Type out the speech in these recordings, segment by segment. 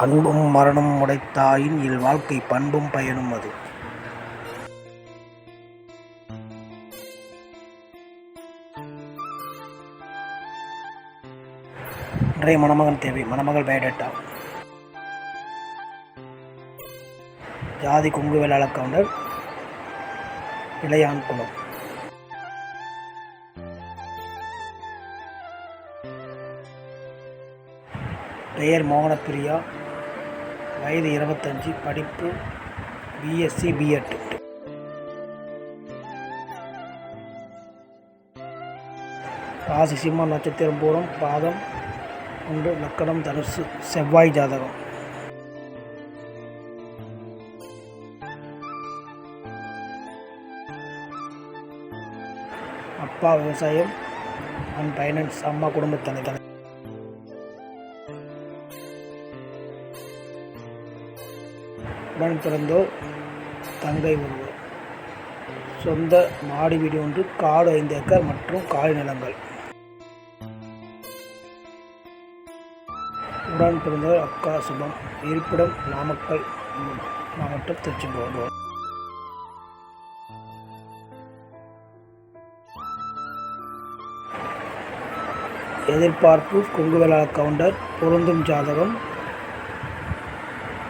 அன்பும் மரணம் உடைத்தாயின் இல் வாழ்க்கை பண்பும் பயனும் அது. இன்றைய மணமகன் தேவை மணமகள் பயோடேட்டா ஜாதி கொங்கு வேளாள கவுண்டர் இளையான் குலம் பெயர் மோகனப்பிரியா வயது இருபத்தஞ்சி படிப்பு பிஎஸ்சி பிஎட் ராசி சிம்ம நட்சத்திரம் பூரம் பாதம் ஒன்று லக்கணம் தனுசு செவ்வாய் ஜாதகம். அப்பா விவசாயம் அண்ட் ஃபைனான்ஸ் அம்மா குடும்பத்தனை உடன் பிறந்தோர் தங்கை ஒருவர் சொந்த மாடி வீடு ஒன்று காடு ஐந்து ஏக்கர் மற்றும் காலி நிலங்கள். உடன் பிறந்தவர் அக்கா சுபம் இருப்பிடம் நாமக்கல் மாவட்டம் திருச்செங்கோடு. எதிர்பார்ப்பு கொங்குவேளாள கவுண்டர் பொருந்தும் ஜாதகம்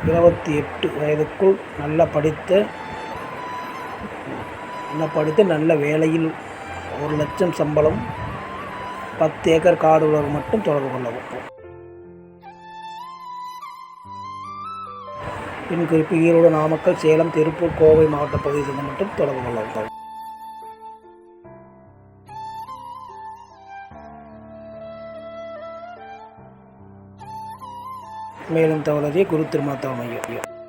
இருபத்தி எட்டு வயதுக்குள் நல்ல படித்த நல்ல படித்து நல்ல வேலையில் ஒரு லட்சம் சம்பளம் பத்து ஏக்கர் காடு உலகம் மட்டும் தொடர்பு கொள்ளவும் பின் குறிப்பு ஈரோடு நாமக்கல் சேலம் திருப்பூர் கோவை மாவட்ட பகுதிகளில் மட்டும் தொடர்பு கொள்ளவும் மேலும் தவளதே குரு திருமண மையம்.